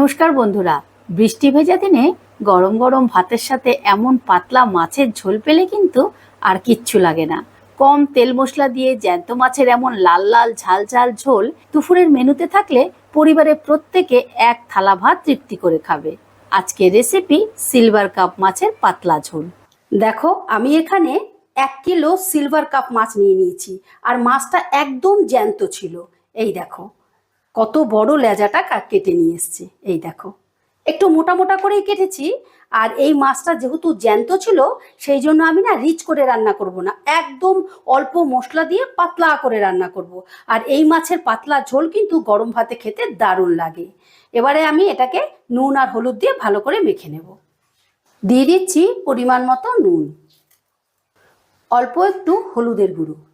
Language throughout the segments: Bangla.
নমস্কার বন্ধুরা। বৃষ্টি ভেজা দিনে গরম গরম ভাতের সাথে এমন পাতলা মাছের ঝোল পেলে কিন্তু আর কিচ্ছু লাগে না। কম তেল মশলা দিয়ে জ্যান্ত মাছের এমন লাল লাল ঝাল ঝাল ঝোল দুপুরের মেনুতে থাকলে পরিবারের প্রত্যেকে এক থালা ভাত তৃপ্তি করে খাবে। আজকে রেসিপি সিলভার কাপ মাছের পাতলা ঝোল। দেখো, আমি এখানে এক কিলো সিলভার কাপ মাছ নিয়ে নিয়েছি। আর মাছটা একদম জ্যান্ত ছিল। এই দেখো। কত বড় লেজাটা কেটে নিয়ে এসছে। এই দেখো। একটু মোটা মোটা করেই কেটেছি। আর এই মাছটা যেহেতু জ্যান্ত ছিল, সেই জন্য আমি না রিচ করে রান্না করব না। একদম অল্প মশলা দিয়ে পাতলা করে রান্না করব। আর এই মাছের পাতলা ঝোল কিন্তু গরম ভাতে খেতে দারুণ লাগে। এবারে আমি এটাকে নুন আর হলুদ দিয়ে ভালো করে মেখে নেব। দিয়ে দিচ্ছি পরিমাণ মতো নুন। অল্প একটু হলুদের গুঁড়ো।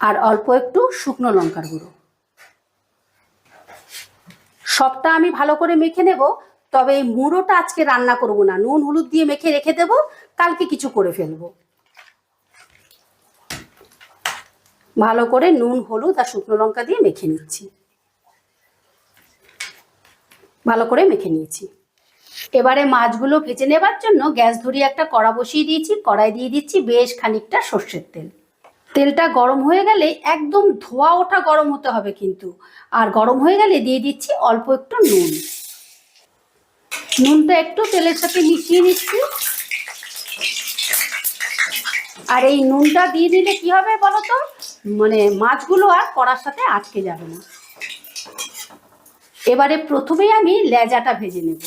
আর অল্প একটু শুকনো লঙ্কার গুঁড়ো। সবটা আমি ভালো করে মেখে নেব, তবে এই মুড়োটা আজকে রান্না করব না। নুন, হলুদ দিয়ে মেখে রেখে দেব, কালকে কিছু করে ফেলব। ভালো করে নুন, হলুদ আর শুকনো লঙ্কা দিয়ে মেখে নিচ্ছি। ভালো করে মেখে নিয়েছি। এবারে মাছগুলো ভেজে নেবার জন্য গ্যাস ধরিয়ে একটা কড়া বসিয়ে দিয়েছি, কড়াই দিয়ে দিচ্ছি বেশ খানিকটা সর্ষের তেল। তেলটা গরম হয়ে গেলে একদম ধোয়া ওঠা গরম হতে হবে কিন্তু। আর গরম হয়ে গেলে দিয়ে দিচ্ছি অল্প একটু নুন। নুনটা একটু তেলের সাথে মিশিয়ে নিচ্ছি। আর এই নুনটা দিয়ে দিলে কি হবে বলো তো মানে মাছগুলো আর কড়ার সাথে আটকে যাবে না। এবারে প্রথমেই আমি লেজাটা ভেজে নেব।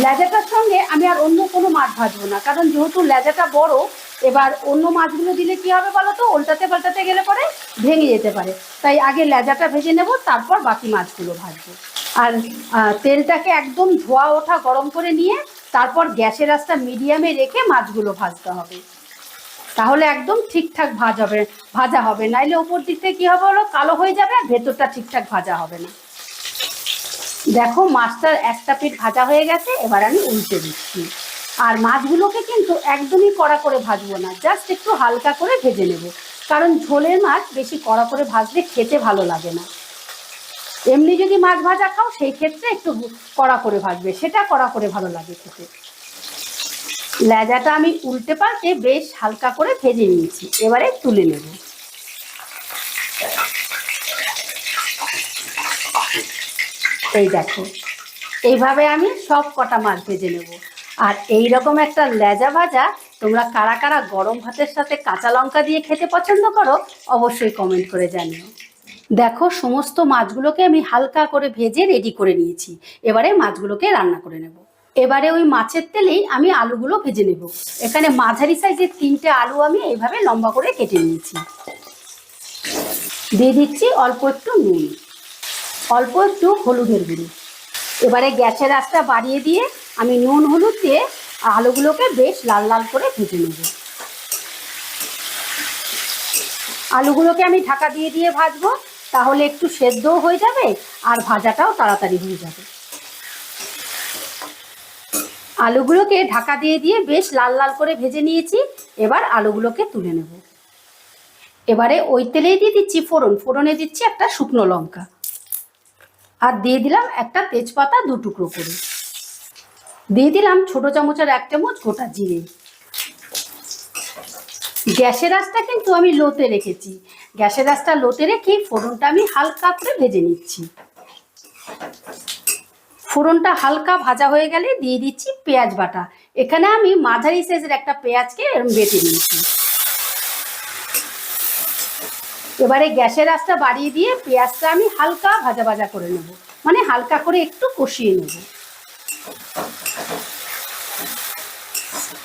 লেজাটার সঙ্গে আমি আর অন্য কোনো মাছ ভাজবো না। কারণ যেহেতু লেজাটা বড়, এবার অন্য মাছগুলো দিলে কি হবে বলো তো উল্টাতে পাল্টাতে গেলে পরে ভেঙে যেতে পারে। তাই আগে লেজাটা ভেজে নেব, তারপর বাকি মাছগুলো ভাজবো। আর তেলটাকে একদম ধোয়া ওঠা গরম করে নিয়ে তারপর গ্যাসের আঁচটা মিডিয়ামে রেখে মাছগুলো ভাজতে হবে। তাহলে একদম ঠিকঠাক ভাজ হবে, ভাজা হবে। নাইলে ওপর দিক থেকে কী হবে হলো কালো হয়ে যাবে আর ভেতরটা ঠিকঠাক ভাজা হবে না। দেখো মাছটার একটা পিঠ ভাজা হয়ে গেছে, এবার আমি উল্টে দিচ্ছি। আর মাছগুলোকে কিন্তু একদমই কড়া করে ভাজবো না জাস্ট একটু হালকা করে ভেজে নেব। কারণ ঝোলের মাছ বেশি কড়া করে ভাজলে খেতে ভালো লাগে না। এমনি যদি মাছ ভাজা খাও, সেই ক্ষেত্রে একটু কড়া করে ভাজবে, সেটা কড়া করে ভালো লাগে খেতে। লেজাটা আমি উল্টে পাল্টে বেশ হালকা করে ভেজে নিয়েছি, এবারে তুলে নেব। এই দেখো, এইভাবে আমি সব কটা মাছ ভেজে নেব। আর এই রকম একটা লেজা ভাজা তোমরা কারা কারা গরম ভাতের সাথে কাঁচা লঙ্কা দিয়ে খেতে পছন্দ করো, অবশ্যই কমেন্ট করে জানিও। দেখো, সমস্ত মাছগুলোকে আমি হালকা করে ভেজে রেডি করে নিয়েছি। এবারে মাছগুলোকে রান্না করে নেব। এবারে ওই মাছের তেলেই আমি আলুগুলো ভেজে নেব। এখানে মাঝারি সাইজের তিনটে আলু আমি এইভাবে লম্বা করে কেটে নিয়েছি। দিয়ে দিচ্ছি অল্প একটু নুন। অল্প একটু হলুদের গুঁড়ো। এবারে গ্যাসের আঁচটা বাড়িয়ে দিয়ে আমি নুন, হলুদ দিয়ে আলুগুলোকে বেশ লাল লাল করে ভেজে নেব। আলুগুলোকে আমি ঢাকা দিয়ে দিয়ে ভাজবো, তাহলে একটু সেদ্ধও হয়ে যাবে আর ভাজাটাও তাড়াতাড়ি হয়ে যাবে। আলুগুলোকে ঢাকা দিয়ে দিয়ে বেশ লাল লাল করে ভেজে নিয়েছি, এবার আলুগুলোকে তুলে নেব। এবারে ওই তেলেই দিয়ে দিচ্ছি ফোড়ন। ফোড়নে দিচ্ছি একটা শুকনো লঙ্কা। আর দিয়ে দিলাম একটা তেজপাতা দু টুকরো করে। দিয়ে দিলাম ছোট চামচের এক চামচ গোটা জিরে। গ্যাসের আঁচটা কিন্তু আমি লোতে রেখেছি। গ্যাসের আঁচটা লোতে রেখে ফোড়নটা আমি হালকা করে ভেজে নিচ্ছি। ফোড়নটা হালকা ভাজা হয়ে গেলে দিয়ে দিচ্ছি পেঁয়াজ বাটা। এখানে আমি মাঝারি সাইজের একটা পেঁয়াজকে বেটে নিয়েছি। এবারে গ্যাসের আঁচটা বাড়িয়ে দিয়ে পেঁয়াজটা আমি হালকা ভাজা ভাজা করে নেব। মানে হালকা করে একটু কষিয়ে নেব।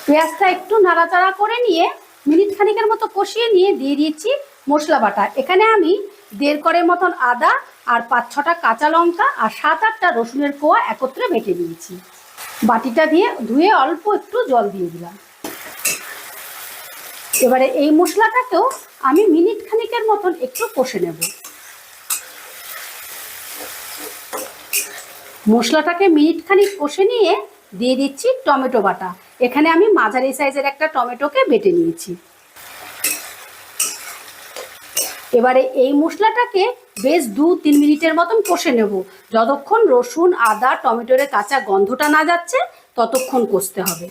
পেঁয়াজটা একটু নাড়াচাড়া করে নিয়ে মিনিট খানিকের মতো কষিয়ে নিয়ে দিয়ে দিয়েছি মশলা বাটা। এখানে আমি দেড় করের মতন আদা আর পাঁচ ছটা কাঁচা লঙ্কা আর সাত আটটা রসুনের কোয়া একত্রে বেটে দিয়েছি বাটিটা দিয়ে ধুয়ে অল্প একটু জল দিয়ে দিলাম। এবারে এই মশলাটাকেও আমি মিনিট খানিকের মতন একটু কষে নেব। মশলাটাকে মিনিট খানিক কষে নিয়ে দিয়ে দিচ্ছি টমেটো বাটা। এখানে আমি মাঝারি সাইজের একটা টমেটোকে বেটে নিয়েছি। এবারে এই মশলাটাকে বেশ দু তিন মিনিটের মতন কষে নেব। যতক্ষণ রসুন, আদা, টমেটোর কাঁচা গন্ধটা না যাচ্ছে, ততক্ষণ কষতে হবে।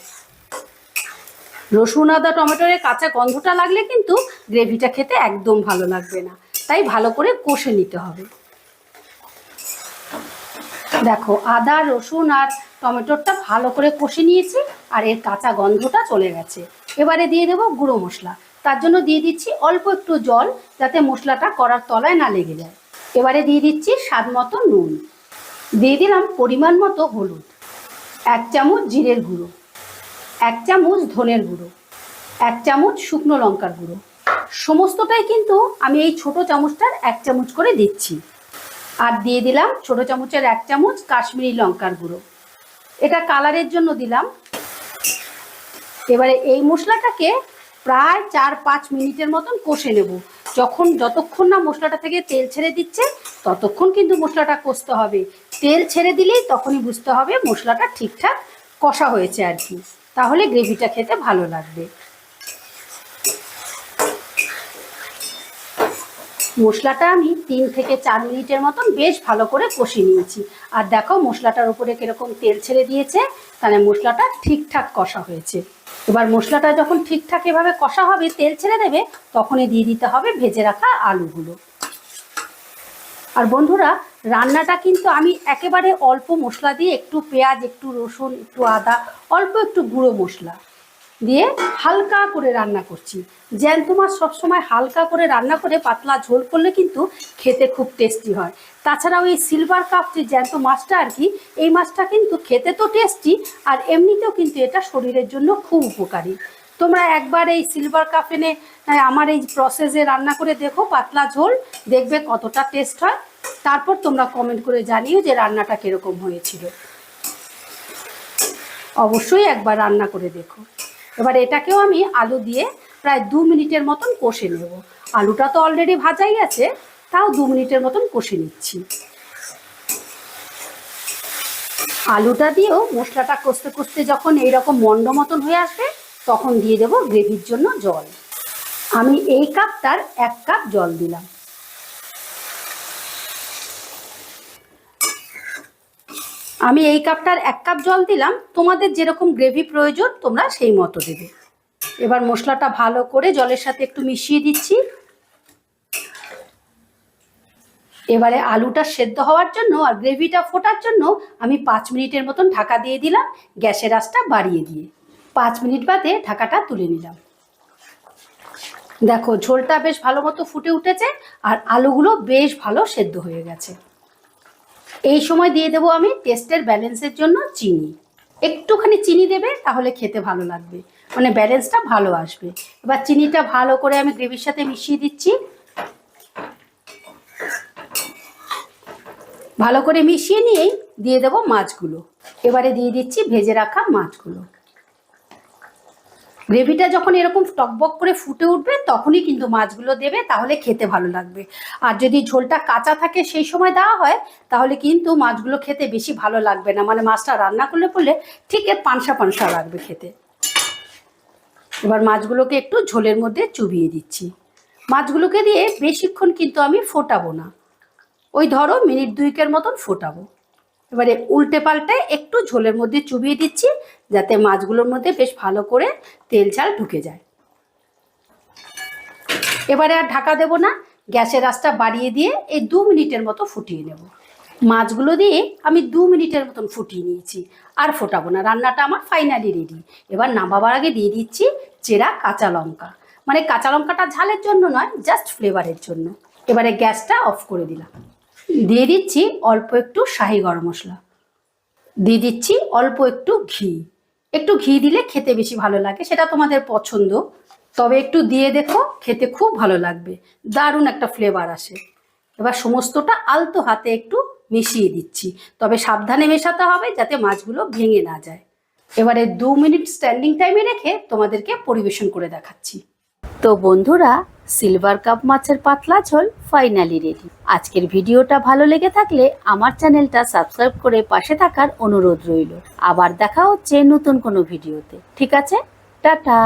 রসুন, আদা, টমেটোর কাঁচা গন্ধটা লাগলে কিন্তু গ্রেভিটা খেতে একদম ভালো লাগবে না। তাই ভালো করে কষে নিতে হবে। দেখো, আদা, রসুন আর টমেটোরটা ভালো করে কষে নিয়েছি আর এর কাঁচা গন্ধটা চলে গেছে। এবারে দিয়ে দেবো গুঁড়ো মশলা। তার জন্য দিয়ে দিচ্ছি অল্প একটু জল যাতে মশলাটা করার তলায় না লেগে যায়। এবারে দিয়ে দিচ্ছি স্বাদ মতো নুন। দিয়ে দিলাম পরিমাণ মতো হলুদ। এক চামচ জিরের গুঁড়ো। এক চামচ ধনের গুঁড়ো, এক চামচ শুকনো লঙ্কার গুঁড়ো। সমস্তটাই কিন্তু আমি এই ছোট চামচটার এক চামচ করে দিচ্ছি। আর দিয়ে দিলাম ছোট চামচের এক চামচ কাশ্মীরি লঙ্কার গুঁড়ো। এটা কালারের জন্য দিলাম। এবারে এই মশলাটাকে প্রায় চার পাঁচ মিনিটের মতন কষে নেব। যখন যতক্ষণ না মশলাটা থেকে তেল ছেড়ে দিচ্ছে, ততক্ষণ কিন্তু মশলাটা কষতে হবে। তেল ছেড়ে দিলেই তখনই বুঝতে হবে মশলাটা ঠিকঠাক কষা হয়েছে আর কি। তাহলে গ্রেভিটা খেতে ভালো লাগবে। মশলাটা আমি তিন থেকে চার মিনিটের মতন বেশ ভালো করে কষে নিয়েছি। আর দেখো মশলাটার উপরে কীরকম তেল ছেড়ে দিয়েছে, তাহলে মশলাটা ঠিকঠাক কষা হয়েছে। এবার মশলাটা যখন ঠিকঠাক এভাবে কষা হবে, তেল ছেড়ে দেবে, তখনই দিয়ে দিতে হবে ভেজে রাখা আলুগুলো। আর বন্ধুরা রান্নাটা কিন্তু আমি একেবারে অল্প মশলা দিয়ে একটু পেঁয়াজ, একটু রসুন, একটু আদা, অল্প একটু গুঁড়ো মশলা দিয়ে হালকা করে রান্না করছি। জ্যান্ত মাছ সবসময় হালকা করে রান্না করে পাতলা ঝোল করলে কিন্তু খেতে খুব টেস্টি হয়। তাছাড়াও এই সিলভার কাপ যে জ্যান্ত মাছটা আর কি, এই মাছটা কিন্তু খেতে তো টেস্টি আর এমনিতেও কিন্তু এটা শরীরের জন্য খুব উপকারী। তোমরা একবার এই সিলভার কাপ এনে আমার এই প্রসেসে রান্না করে দেখো, পাতলা ঝোল, দেখবে কতটা টেস্ট হয়। তারপর তোমরা কমেন্ট করে জানিও যে রান্নাটা কীরকম হয়েছিল। অবশ্যই একবার রান্না করে দেখো। এবার এটাকেও আমি আলু দিয়ে প্রায় দু মিনিটের মতন কষে নেব। আলুটা তো অলরেডি ভাজাই আছে, তাও দু মিনিটের মতন কষে নিচ্ছি। আলুটা দিয়েও মশলাটা কষতে কষতে যখন এইরকম মন্ড মতন হয়ে আসবে, তখন দিয়ে দেবো গ্রেভির জন্য জল। আমি এই কাপটার এক কাপ জল দিলাম। আমি এই কাপটার এক কাপ জল দিলাম, তোমাদের যেরকম গ্রেভি প্রয়োজন, তোমরা সেই মতো দেবে। এবার মশলাটা ভালো করে জলের সাথে একটু মিশিয়ে দিচ্ছি। এবারে আলুটা সেদ্ধ হওয়ার জন্য আর গ্রেভিটা ফোটার জন্য আমি পাঁচ মিনিটের মতন ঢাকা দিয়ে দিলাম, গ্যাসের আঁচটা বাড়িয়ে দিয়ে। পাঁচ মিনিট বাদে ঢাকাটা তুলে নিলাম। দেখো, ঝোলটা বেশ ভালো মতো ফুটে উঠেছে আর আলুগুলো বেশ ভালো সেদ্ধ হয়ে গেছে। এই সময় দিয়ে দেবো আমি টেস্টের ব্যালেন্সের জন্য চিনি। একটুখানি চিনি দেবে, তাহলে খেতে ভালো লাগবে। মানে ব্যালেন্সটা ভালো আসবে। এবার চিনিটা ভালো করে আমি গ্রেভির সাথে মিশিয়ে দিচ্ছি। ভালো করে মিশিয়ে নিয়েই দিয়ে দেবো মাছগুলো। এবারে দিয়ে দিচ্ছি ভেজে রাখা মাছগুলো। গ্রেভিটা যখন এরকম টকবক করে ফুটে উঠবে, তখনই কিন্তু মাছগুলো দেবে, তাহলে খেতে ভালো লাগবে। আর যদি ঝোলটা কাঁচা থাকে সেই সময় দেওয়া হয়, তাহলে কিন্তু মাছগুলো খেতে বেশি ভালো লাগবে না। মানে মাছটা রান্না করলে পড়লে ঠিক এর পানসা পানসা লাগবে খেতে। এবার মাছগুলোকে একটু ঝোলের মধ্যে চুবিয়ে দিচ্ছি। মাছগুলোকে দিয়ে বেশিক্ষণ কিন্তু আমি ফোটাবো না। ওই ধরো মিনিট দুইকের মতন ফোটাবো। এবারে উল্টে পাল্টে একটু ঝোলের মধ্যে চুবিয়ে দিচ্ছি, যাতে মাছগুলোর মধ্যে বেশ ভালো করে তেল ঝাল ঢুকে যায়। এবারে আর ঢাকা দেব না, গ্যাসের আঁচটা বাড়িয়ে দিয়ে এই দু মিনিটের মতো ফুটিয়ে নেব। মাছগুলো দিয়ে আমি দু মিনিটের মতন ফুটিয়ে নিয়েছি, আর ফোটাবো না, রান্নাটা আমার ফাইনালি রেডি। এবার নামাবার আগে দিয়ে দিচ্ছি চেরা কাঁচা লঙ্কা। মানে কাঁচা লঙ্কাটা ঝালের জন্য নয়, জাস্ট ফ্লেভারের জন্য। এবারে গ্যাসটা অফ করে দিলাম। দিয়ে দিচ্ছি অল্প একটু শাহি গরম মশলা। দিয়ে দিচ্ছি অল্প একটু ঘি। একটু ঘি দিলে খেতে বেশি ভালো লাগে, সেটা তোমাদের পছন্দ। তবে একটু দিয়ে দেখো, খেতে খুব ভালো লাগবে। দারুণ একটা ফ্লেভার আসে। এবার সমস্তটা আলতো হাতে একটু মিশিয়ে দিচ্ছি। তবে সাবধানে মেশাতে হবে যাতে মাছগুলো ভেঙে না যায়। এবারে দু মিনিট স্ট্যান্ডিং টাইমে রেখে তোমাদেরকে পরিবেশন করে দেখাচ্ছি। তো বন্ধুরা সিলভার কাপ মাছের পাতলা ঝোল ফাইনালি রেডি আজকের ভিডিওটা ভালো লেগে থাকলে আমার চ্যানেলটা সাবস্ক্রাইব করে পাশে থাকার অনুরোধ রইল। আবার দেখা হচ্ছে নতুন কোনো ভিডিওতে। ঠিক আছে? টাটা!